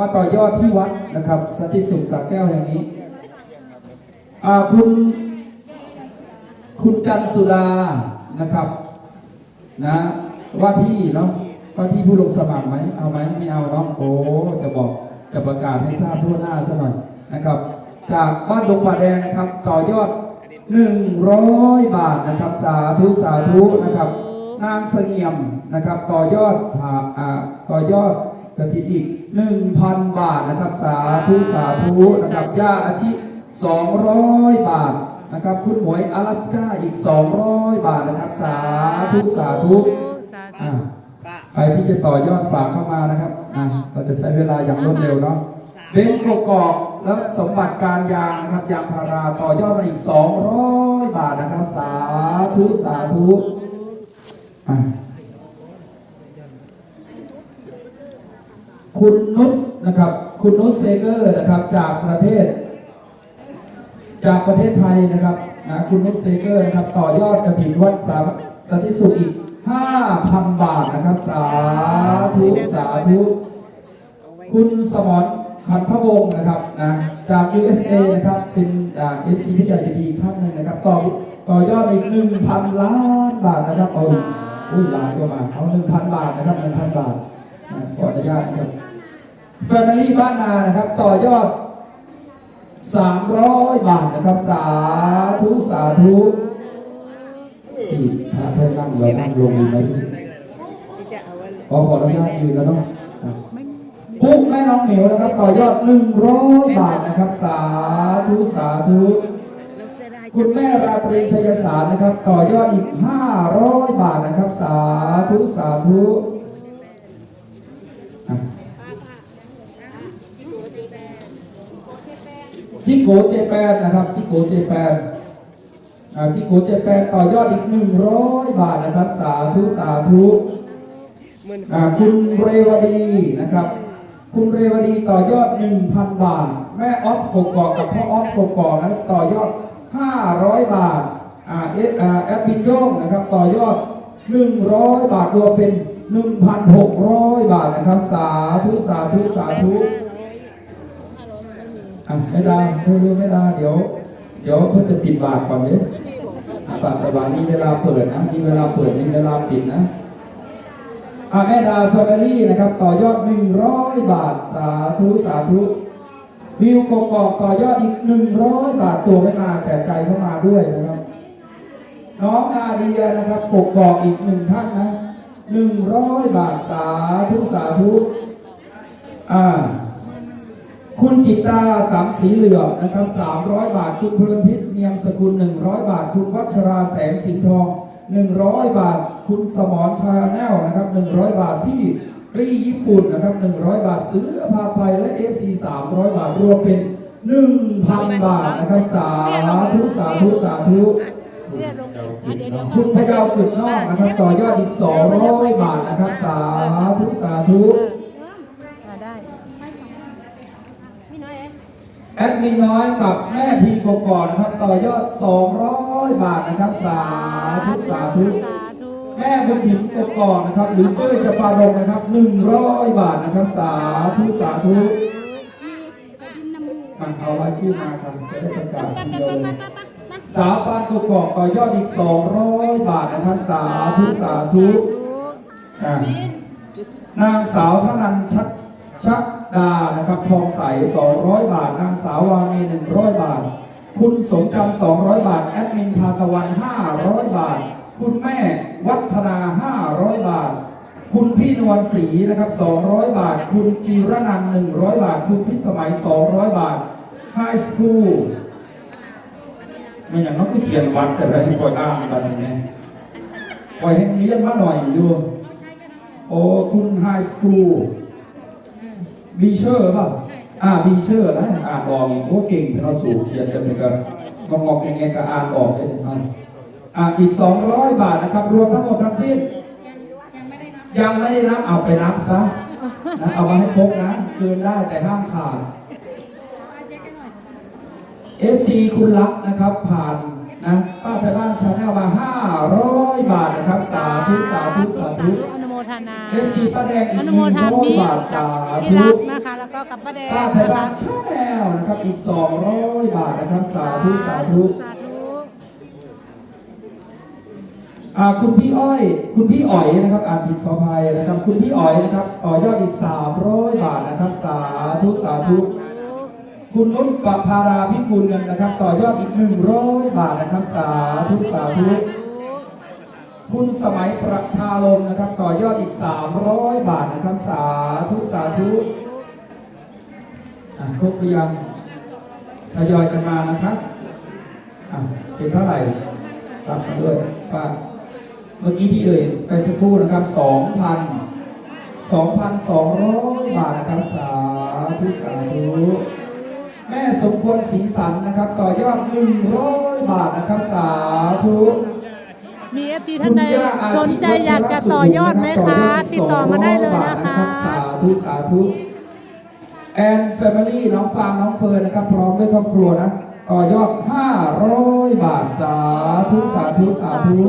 มาต่อยอดที่วัดนะครับสติสุขสาแก้วแห่งนี้อาคุณคุณจันสุดานะครับนะว่าที่เนาะว่าที่ผู้ลงสมัครไหมเอาไหมไม่เอาเนาะโอ้จะบอกจะประกาศให้ทราบทั่วหน้าซะหน่อยนะครับ จากบ้านดงป่าแดงนะครับ ต่อยอด 100 บาทนะครับ สาธุสาธุนะครับ นางเสงี่ยมนะครับ ต่อยอดผ่าอาต่อยอด กระถินอีก 1,000 บาทนะครับ สาธุสาธุนะครับย่าอาชิ200 บาทนะครับ คุณหมวยอลาสก้าอีก 200 บาทนะครับ สาธุสาธุอ่าใครที่จะต่อยอดฝากเข้ามานะครับอ่าเราจะใช้เวลาอย่างรวดเร็วเนาะเบนกกอกและสมบัติการยางนะครับยางพาราต่อยอดมาอีก 200 บาทนะครับ สาธุสาธุอ่า คุณนุชนะครับ คุณนุชเซเกอร์นะครับจากประเทศ จากประเทศไทยนะครับนะคุณนุชเซเกอร์นะครับต่อยอดกระถินวัดสามสันติสุขอีก 5,000 บาทนะครับ สาธุสาธุคุณสมรขันทวงศ์นะครับนะจาก USA นะครับเป็นอ่า FC ที่ใหญ่จะดีท่านหนึ่งนะครับ ต่อต่อยอดอีก 1,000 ล้านบาทนะครับเอาอุ้ยล้านกว่าบาทเอา 1,000 บาทนะครับ 1,000 บาทนะขออนุญาตนะครับ แฟมิลี่บ้านนานะครับ ต่อยอด 300 บาทนะครับ สาธุ สาธุนี่ถ้าท่านนั่งเรานั่งลงดีไหมพี่ขอขออนุญาตยืนแล้วเนาะอะปุ๊กแม่น้องเหมียวนะครับ ต่อยอด 100 บาทนะครับ สาธุ สาธุคุณแม่ราตรีชัยสารนะครับ ต่อยอดอีก 500 บาทนะครับ สาธุ สาธุอะ จิโกเจแปนนะครับจิโกเจแปนอ่าจิโกเจแปนต่อยอดอีก 100 บาทนะครับ สาธุสาธุคุณเรวดีนะครับ คุณเรวดีต่อยอด 1,000 บาท แม่ออฟกกอกกับพ่อออฟกกอกนะครับต่อยอด 500 บาทอ่าเอสแอดบินโยงนะครับต่อยอด 100 บาทรวมเป็น 1,600 บาทนะครับ สาธุสาธุสาธุ อะไม่ได้เร็วๆไม่ได้เดี๋ยว เดี๋ยวเพิ่งจะปิดบาทก่อนเนี่ยบาทสวรรค์มีเวลาเปิดนะ มีเวลาเปิดมีเวลาปิดนะอะแม่ดาแฟมิลี่นะครับ ต่อยอด 100 บาทสาธุสาธุวิวกกอกต่อยอดอีก 100 บาทตัวไม่มาแต่ใจเข้ามาด้วยนะครับ น้องนาเดียนะครับกกอกอีกหนึ่งท่านนะ 100 บาทสาธุสาธุอ่า คุณจิตตาสามสีเหลืองนะครับ300บาท คุณเพลินพิษเนียมสกุล100บาท คุณวัชราแสงสิงห์ทอง100บาท คุณสมรชาแนลนะครับ100บาทที่รีญี่ปุ่นนะครับ100บาทซื้อพาไปและ FC 300บาทรวมเป็น1,000บาทนะครับสาธุสาธุสาธุคุณพยาวกึดนอกนะครับต่อยอดอีก200บาทนะครับสาธุสาธุ อ่าได้ แอดมินน้อยกับแม่ทีโกกอนะครับ ต่อยอด 200 บาทนะครับ สาธุสาธุแม่บุญถิ่นโกกอนะครับ หรือเจ้ยจะปาดงนะครับ 100 บาทนะครับ สาธุสาธุอะเอารายชื่อมาครับจะได้ประกาศทีเดียวเลยสาวปานโกกอกต่อยอดอีก 200 บาทนะครับ สาธุสาธุนางสาวธนันชัด ชักดานะครับทองใส 200 บาท นางสาววานี100 บาท คุณสมจำ200 บาท แอดมินทานตะวัน 500 บาท คุณแม่วัฒนา 500 บาท คุณพี่นวลศรีนะครับ 200 บาท คุณจีรนันท์100 บาท คุณพิสมัย 200 บาทไฮสคูลไม่อย่างนั้นก็เขียนวัดแต่ละที่คอยอ้างบันนี้แม่คอยให้เลี้ยงมาหน่อยอยู่ โอ้คุณไฮสคูล บีเชอร์ป่ะ อ่าบีเชอร์นะอ่านออกอีกโอ้เก่งเทนสูเขียนกันเลยกันงอกๆแงๆก็อ่านออกได้เลยอะอ่าอีก 200 บาทนะครับ รวมทั้งหมดทั้งสิ้น ยังไม่ได้นับเอาไปนับซะนะเอามาให้ครบนะเกินได้แต่ห้ามขาด FC คุณลักษ์นะครับผ่านนะป้าทยบ้านชาแนลมา 500 บาทนะครับ สาธุสาธุสาธุ นุโมททนา FC ป้าแดงอีกอนุโมทามิ100บาทสาธุที่รักนะคะ แล้วก็กับป้าแดงป้าไทยนะบ้าคะนชาแนลนะครับอีก200บาทนะครับสาธุสาธุสาธุ อ่าคุณพี่อ้อย คุณพี่อ๋อยนะครับอ่านผิดขออภัยนะครับ คุณพี่อ๋อยนะครับต่อยอดอีก300บาทนะครับสาธุสาธุ คุณนุ่นประภาราพิกุลเงินนะครับ ต่อยอดอีก 100 บาทนะครับ สาธุสาธุ คุณสมัยประทาลมนะครับ ต่อยอดอีก 300 บาทนะครับ สาธุ สาธุอะครบหรือยังทยอยกันมานะคะอะเป็นเท่าไหร่รับกันด้วยป้าเมื่อกี้ที่เอ่ยไปสักครู่นะครับ 2,000 2,200 บาทนะครับ สาธุ สาธุ แม่สมควรสีสันนะครับ ต่อยอด 100 บาทนะครับ สาธุ ฟซีท่านใดสนใจอยากจะต่อยอดไหมคะ ติดต่อมาได้เลยนะคะ สาธุสาธุแอนแฟมิลี่น้องฟางน้องเฟิร์นนะครับ พร้อมด้วยครอบครัวนะต่อยอด 500 บาทสาธุสาธุสาธุ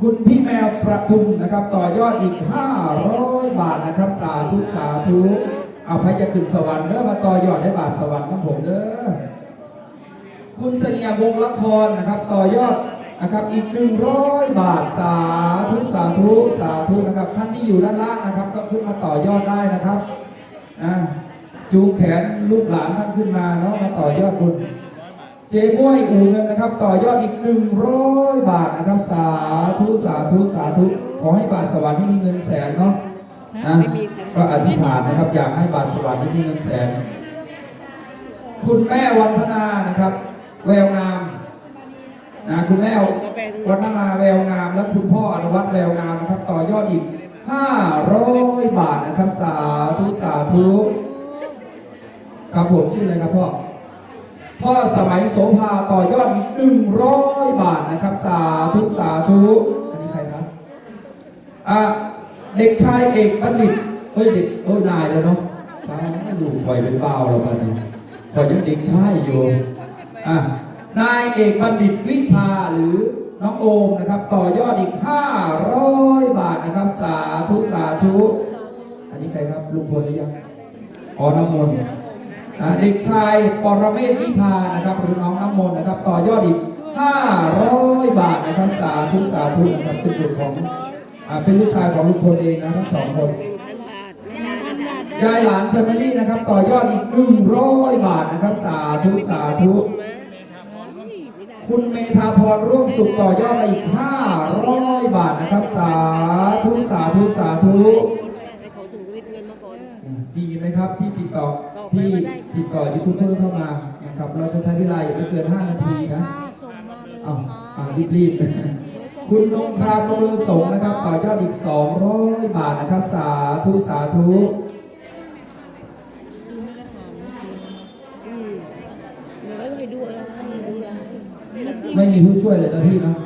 คุณพี่แมวประทุมนะครับ ต่อยอดอีก 500 บาทนะครับ สาธุสาธุเอาใครจะขึ้นสวรรค์เด้อมาต่อยอดได้บาทสวรรค์นะผมเด้อคุณเสนียวงศ์ละครนะครับ ต่อยอด นะครับอีก 100 บาทสาธุสาธุสาธุนะครับ ท่านที่อยู่ด้านล่างนะครับ ก็ขึ้นมาต่อยอดได้นะครับอ่าจูงแขนลูกหลานท่านขึ้นมาเนาะมาต่อยอดบุญเจม้วยอู่เงินนะครับ ต่อยอดอีก 100 บาทนะครับสาธุสาธุสาธุขอให้บาทสวรรค์ที่มีเงินแสนเนาะอะก็อธิษฐานนะครับอยากให้บาทสวรรค์ที่มีเงินแสน คุณแม่วันธนานะครับ แววงาม นะคุณแม่วันธนาแววงามและคุณพ่ออนุวัฒน์แววงามนะครับ ต่อยอดอีก 500 บาทนะครับสาธุสาธุครับผมชื่ออะไรครับพ่อพ่อสมัยโสภาต่อยอดอีก 100 บาทนะครับ สาธุสาธุอันนี้ใครครับอะเด็กชายเอกบัณฑิตเฮ้ยเด็กเอ้ยนายแล้วเนาะตายแล้วดูคอยเป็นเบาแล้วบ้านี้ขอยังเด็กชายอยู่อะ นายเอกบัณฑิตวิภาหรือน้องโอมนะครับ ต่อยอดอีก 500 บาทนะครับ สาธุ สาธุ อันนี้ใครครับลุงพลหรือยังอ๋อน้ำมนต์เด็กชายปรเมศวิภานะครับ หรือน้องน้ำมนต์นะครับ ต่อยอดอีก 500 บาทนะครับ สาธุ สาธุนะครับเป็นบุตรของเป็นลูกชายของลุงพลเองนะทั้งสองคนยายหลานแฟมิลี่นะครับ ต่อยอดอีก 100 บาทนะครับ สาธุ สาธุ คุณเมธาพรร่วมสุขต่อยอดมาอีก 500 บาทนะครับ สาธุสาธุสาธุเขาถึงฤทธิ์เงินมาก่อนดีไหมครับที่ติดต่อที่ติดต่อยูทูบเบอร์เข้ามานะครับ เราจะใช้เวลาอย่าไม่เกิน 5 นาทีนะส่งมาเลยอ้าวอ่ารีบๆ คุณนงพรามมือสงฆ์นะครับ ต่อยอดอีก 200 บาทนะครับ สาธุสาธุ อืมเดี๋ยวให้ดูอะไรดูอะไร ไม่มีผู้ช่วยเลยนะพี่เนาะ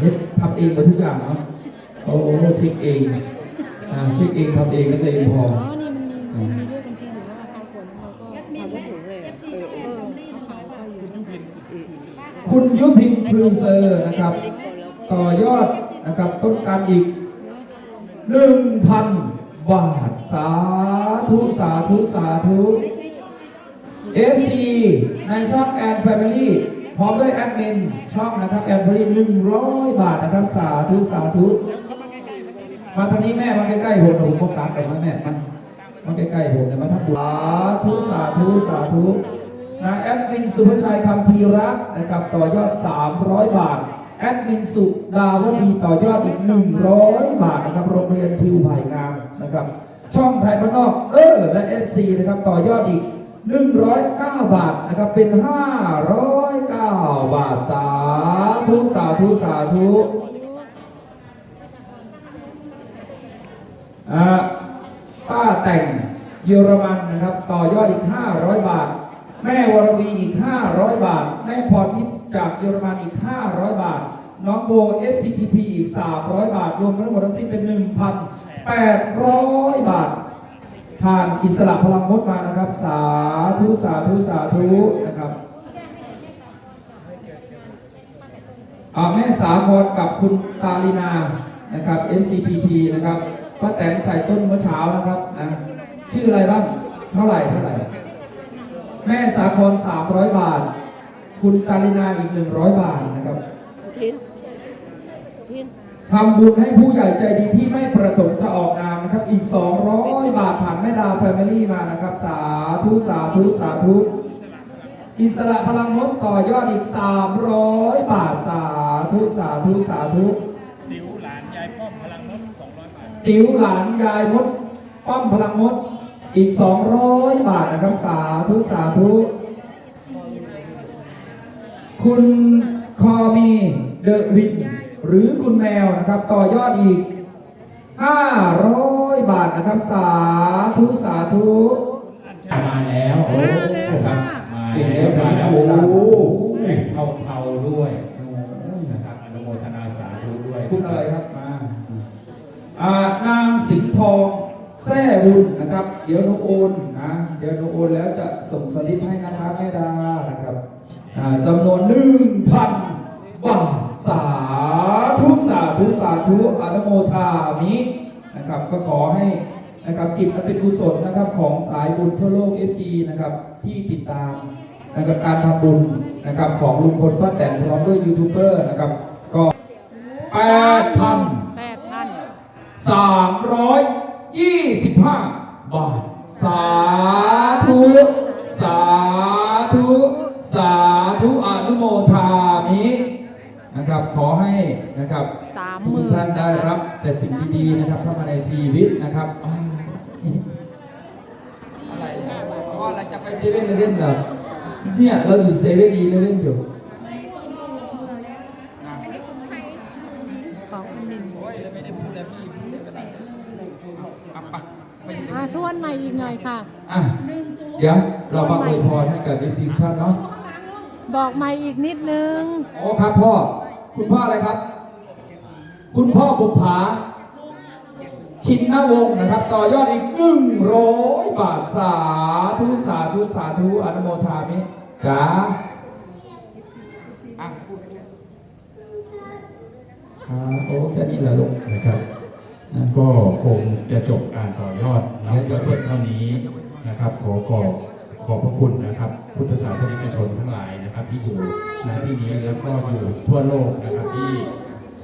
เฮ็ดทำเองหมดทุกอย่างเนาะโอ้เช็คเองอ่าเช็คเองทำเองนักเลงพออ๋อนี่มันมีมันมีเลขบัญชีอยู่แล้วราคาผลเราก็ความรู้สึกเลยเออเออคุณยุพินพลูเซอร์นะครับ ต่อยอดนะครับต้นการอีก1,000บาท สาธุสาธุสาธุ FC ในช่องแอนแฟมิลี่ พร้อมด้วยแอดมินช่องนะครับแอนแฟมิลี่100บาทนะครับสาธุสาธุมาทางนี้แม่มาใกล้ๆผมผมประกาศออกมาแม่มามาใกล้ๆผมเนี่ยมาทักสาธุสาธุสาธุนายแอดมินสุภชัยคำพีรักนะครับต่อยอด 300 บาท แอดมินสุดาวดีต่อยอดอีก 100 บาทนะครับโรงเรียนทิวไผ่งามนะครับช่องไทยบ้านนอกเออและ FC นะครับต่อยอดอีก 109 บาทนะครับเป็น 509 บาทสาธุสาธุสาธุอ่าป้าแต่งเยอรมันนะครับ ต่อยอดอีก 500 บาท แม่วรวีอีก 500 บาท แม่พรทิพย์จากเยอรมันอีก 500 บาท น้องโบ FCTP อีก 300 บาท รวมทั้งหมดทั้งสิ้นเป็น 1,800 บาท ทานอิสระพลังมดมานะครับ สาธุสาธุสาธุนะครับอ่าแม่สาครกับคุณตาลีนานะครับ MCPP นะครับป้าแตนใส่ต้นเมื่อเช้านะครับนะชื่ออะไรบ้างเท่าไหร่เท่าไหร่ แม่สาคร300 บาท คุณกาลินาอีก 100 บาทนะครับ ทำบุญให้ผู้ใหญ่ใจดีที่ไม่ประสงค์จะออกนามนะครับ อีก 200 บาทผ่านแม่ดาแฟมิลี่มานะครับ สาธุ สาธุ สาธุ อิสระพลังมดต่อยอดอีก 300 บาท สาธุ สาธุ สาธุติ๋วหลานยายป้อมพลังมด200 บาทติ๋วหลานยายมดป้อมพลังมดอีก 200 บาทนะครับ สาธุ สาธุ คุณคอมีเดอะวิน หรือคุณแมวนะครับต่อยอดอีก 500 บาทนะครับ สาธุสาธุมาแล้วมาแล้วครับค่ะมาแล้วมาแล้วโอ้โหเท่าเท่าๆด้วยนะครับอนุโมทนาสาธุด้วยคุณอะไรครับมาอ่านางสิงห์ทองแซ่บุญนะครับ เดี๋ยวหนูโอนนะเดี๋ยวหนูโอนแล้วจะส่งสลิปให้นะครับแม่ดานะครับอ่าจำนวนหนึ่งพัน บาทสาธุสาธุสาธุอนุโมทามินะครับ ก็ขอให้นะครับจิตอันเป็นกุศลนะครับของสายบุญทั่วโลก FC นะครับที่ติดตามนะครับการทำบุญนะครับของลุงพลป้าแตนพร้อมด้วยยูทูบเบอร์นะครับก็แปดพันแปดพันสามร้อยยี่สิบห้าบาทสา นะครับสามหทุมื่กนท่านได้รับแต่สิ่งดีๆนะครับเข้ามาในชีวิตนะครับอ้าวอะไรเนี่ยอ๋ออะไรจะไปเซเว่นเล่นเหรอเนี่ยเราอยู่เซเว่นดีเล่นอยู่ของคุณมินอะทวนใหม่อีกหน่อยค่ะ อะ เดี๋ยวเรามาอวยพรให้กับทุกท่านเนาะ บอกใหม่อีกนิดนึง โอ้ครับพ่อ คุณพ่ออะไรครับ คุณพ่อบุภาชินนวงศ์นะครับ ต่อยอดอีกหนึ่งร้อยบาทสาธุสาธุสาธุอนุโมทามิจ้าอะครับโอ้แค่นี้แหละลูกนะครับ ก็คงจะจบการต่อยอดนะเพียงเท่านี้นะครับ ขอขอบขอบพระคุณนะครับ พุทธศาสนิกชนทั้งหลายนะครับ ที่อยู่ณที่นี้แล้วก็อยู่ทั่วโลกนะครับที่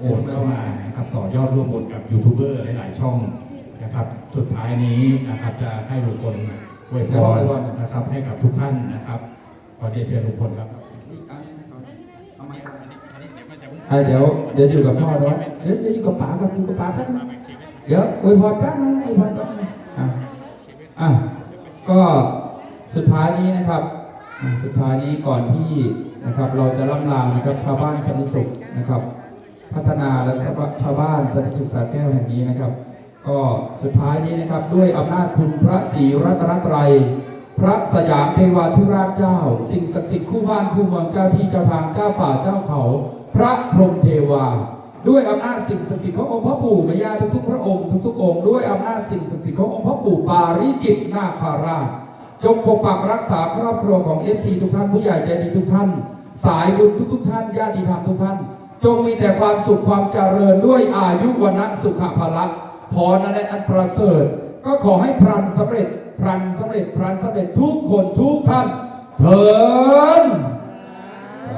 โอนเข้ามานะครับต่อยอดร่วมบุญกับยูทูบเบอร์หลายๆช่องนะครับ สุดท้ายนี้นะครับจะให้ลุงพลอวยพรนะครับให้กับทุกท่านนะครับขอเรียนเชิญลุงพลครับอะเดี๋ยวเดี๋ยวอยู่กับพ่อเนาะเดี๋ยวเดี๋ยวอยู่กับป๋ากับอยู่กับป๋าแป๊บนึงเดี๋ยวอวยพรแป๊บนึงอวยพรแป๊บนึงอะอะก็สุดท้ายนี้นะครับสุดท้ายนี้ก่อนที่นะครับเราจะล่ำลานะครับชาวบ้านสันติสุขนะครับ พัฒนาและชาวบ้านสันติสุขสาแก้วแห่งนี้นะครับ ก็สุดท้ายนี้นะครับด้วยอำนาจคุณพระศรีรัตนตรัย พระสยามเทวาธิราชเจ้า สิ่งศักดิ์สิทธิ์คู่บ้านคู่เมืองเจ้าที่เจ้าทางเจ้าป่าเจ้าเขา พระพรหมเทวา ด้วยอำนาจสิ่งศักดิ์สิทธิ์ขององค์พระปู่แม่ย่าทุกๆพระองค์ทุกๆองค์ด้วยอำนาจสิ่งศักดิ์สิทธิ์ขององค์พระปู่ปาริจิตนาคาราช จงปกปักรักษาครอบครัวของเอฟซีทุกท่านผู้ใหญ่ใจดีทุกท่าน สายบุญทุกๆท่านญาติธรรมทุกท่าน จงมีแต่ความสุขความเจริญด้วยอายุวันสุขภาละพรนันและอันประเสริฐ ก็ขอให้พรันสำเร็จพรันสำเร็จพรันสำเร็จทุกคนทุกท่านเถินส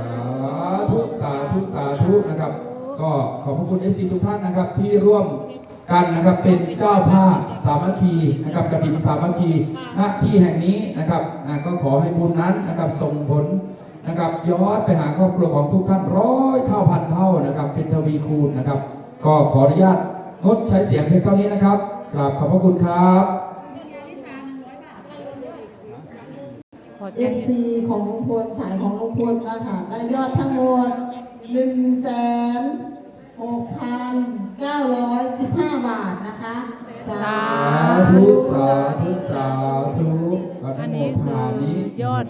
าธุสาธุสาธุนะครับ ก็ขอบพระคุณเอฟซีทุกท่านนะครับที่ร่วมกันนะครับเป็นเจ้าภาพสามัคคีนะครับกฐินสามัคคีณที่แห่งนี้นะครับนะก็ขอให้บุญนั้นนะครับส่งผล นะครับย้อนไปหาครอบครัวของทุกท่านร้อยเท่าพันเท่านะครับเป็นทวีคูณนะครับ ก็ขออนุญาตงดใช้เสียงเพียงเท่านี้นะครับกราบขอบพระคุณครับพอเอใจฟซีของลุงพลสายของลุงพลนะคะได้ยอดทั้งหมดหนึ่งแสนหกพันเก้าร้อยสิบห้าบาทนะคะ สาสาธุ สาธุ สาธุออันนุโมนี้คืทาอมิยอด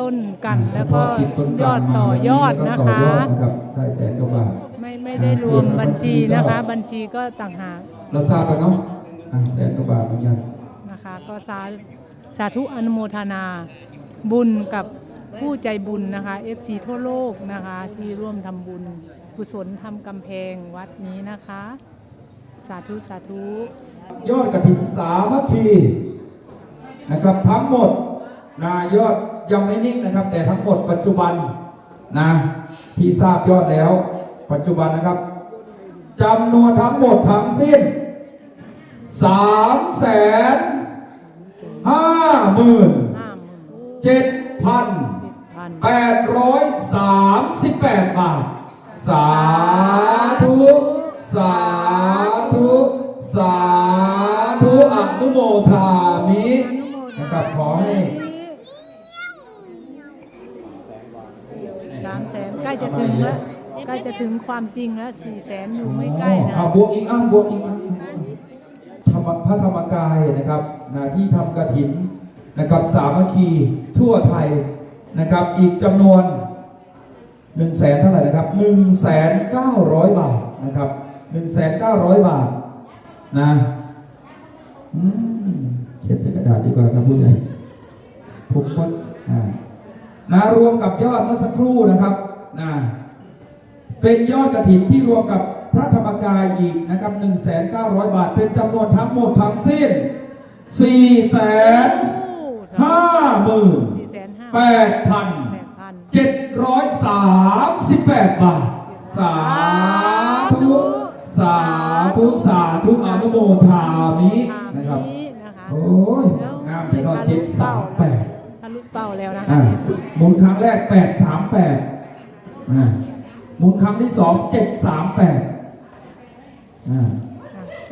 ต้นกัน แล้วก็เฉพาะติดต้นยอดต่อยอดแล้วนะก็ต่คะอยอดนะครับได้แสนกว่าบาทไม่ไม่ได้รวมบัญชีนะคะ บัญชีก็ต่างหากเราทราบกันเนาะอะแสนกว่าบาทเหมือนกันนะคะก็สาสาธุอนุโมทนาบุญกับผู้ใจบุญนะคะ FC ทั่วโลกนะคะ ที่ร่วมทำบุญกุศลทำกำแพงวัดนี้นะคะ สาธุ สาธุ ยอดกระถินสามัคคีนะครับทั้งหมด นะยอดยังไม่นิ่งนะครับ แต่ทั้งหมดปัจจุบันนะพี่ทราบยอดแล้ว ปัจจุบันนะครับจำนวนทั้งหมดทั้งสิ้นสามแสนห้าหมื่นห้าหมื่นเจ็ดพันเจ็ดพัน838บาท สาธุ สาธุ สาธุอนุโมทามินะครับขอให้ สามแสนใก ล้จะถึงแล้วใกล้จะถึงความจริงแล้วสี่แสนอยู่ไม่ใกล้นะอ่าบวกอีกอะบวกอีกอะธรรมพระธรรมกายนะครับนะที่ทำกระถินนะครับสามัคคีทั่วไทยนะครับ อีกจำนวน1นึ่งแสนเท่าไหร่นะครับ1นึ่งแสนเก้าร้อยบาทนะครับ1นึ่งแสนเก้าร้อยบาทนะอืมเขียนใส่กระดาษดีกว่าครับเพื่อนผมก็อ่านะรวมกับยอดเมื่อสักครู่นะครับ นะเป็นยอดกระถินที่รวมกับพระธรรมกายอีกนะครับ 1 9 0 0 บาท เป็นจำนวนทั้งหมดทั้งสิ้น 4 5สี่แสนห้า8แป0ดพัน738 บาท สาธุ สาธุ สาธุอนุโมทามินะครับนะคะโอ้ย งามแต่ก็เจ็ดสามแปดทะลุเป้าแล้วนะอ่าคะหมุนครั้งแรกแปดสามแปด อ่าหมุนครั้งที่สองเจ็ดสามแปดอ่า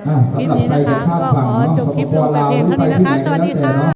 อ่าสำหรับใครจะข้ามฝั่งเนาะจบคลิปลงต่สปปลาวเพียงเท่านี้นะคะสวัสดีหรือไปที่ไหนก็แล้วแต่ค่ะเนาะ